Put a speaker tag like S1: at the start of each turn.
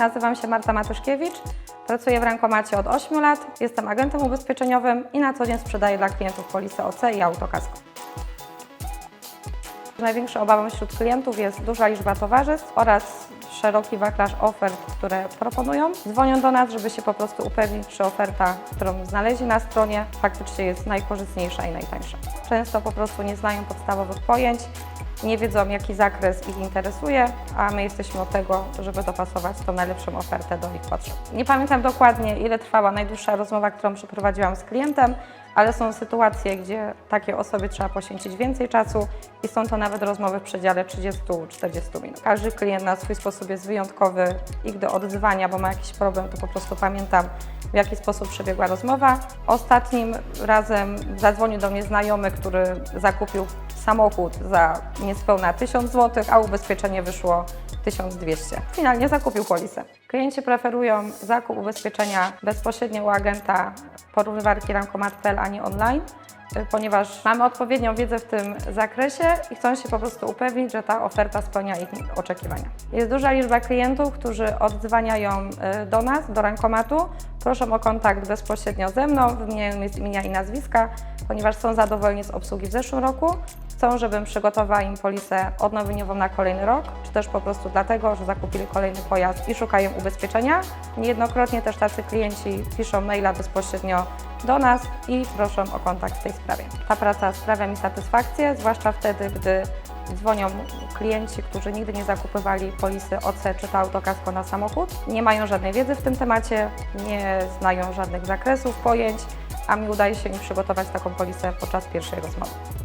S1: nazywam się Marta Matuszkiewicz, pracuję w Rankomacie od 8 lat, jestem agentem ubezpieczeniowym i na co dzień sprzedaję dla klientów polisy OC i autokasko. Największą obawą wśród klientów jest duża liczba towarzystw oraz szeroki wachlarz ofert, które proponują. Dzwonią do nas, żeby się po prostu upewnić, czy oferta, którą znaleźli na stronie, faktycznie jest najkorzystniejsza i najtańsza. Często po prostu nie znają podstawowych pojęć, nie wiedzą, jaki zakres ich interesuje, a my jesteśmy od tego, żeby dopasować tą najlepszą ofertę do ich potrzeb. Nie pamiętam dokładnie, ile trwała najdłuższa rozmowa, którą przeprowadziłam z klientem, ale są sytuacje, gdzie takiej osobie trzeba poświęcić więcej czasu i są to nawet rozmowy w przedziale 30-40 minut. Każdy klient na swój sposób jest wyjątkowy i gdy odzywania, bo ma jakiś problem, to po prostu pamiętam, w jaki sposób przebiegła rozmowa. Ostatnim razem zadzwonił do mnie znajomy, który zakupił samochód za niespełna 1000 zł, a ubezpieczenie wyszło 1200. Finalnie zakupił polisę. Klienci preferują zakup ubezpieczenia bezpośrednio u agenta porównywarki Rankomat.pl, a nie online, y, ponieważ mamy odpowiednią wiedzę w tym zakresie i chcą się po prostu upewnić, że ta oferta spełnia ich oczekiwania. Jest duża liczba klientów, którzy oddzwaniają y, do nas, do Rankomatu, proszą o kontakt bezpośrednio ze mną, wymieniają mi imienia i nazwiska, ponieważ są zadowoleni z obsługi w zeszłym roku, chcą, żebym przygotowała im polisę odnowieniową na kolejny rok, czy też po prostu dlatego, że zakupili kolejny pojazd i szukają ubezpieczenia. Niejednokrotnie też tacy klienci piszą maila bezpośrednio do nas i proszą o kontakt w tej sprawie. Ta praca sprawia mi satysfakcję, zwłaszcza wtedy, gdy dzwonią klienci, którzy nigdy nie zakupywali polisy OC czy to autokasko na samochód, nie mają żadnej wiedzy w tym temacie, nie znają żadnych zakresów, pojęć, a mi udaje się im przygotować taką polisę podczas pierwszej rozmowy.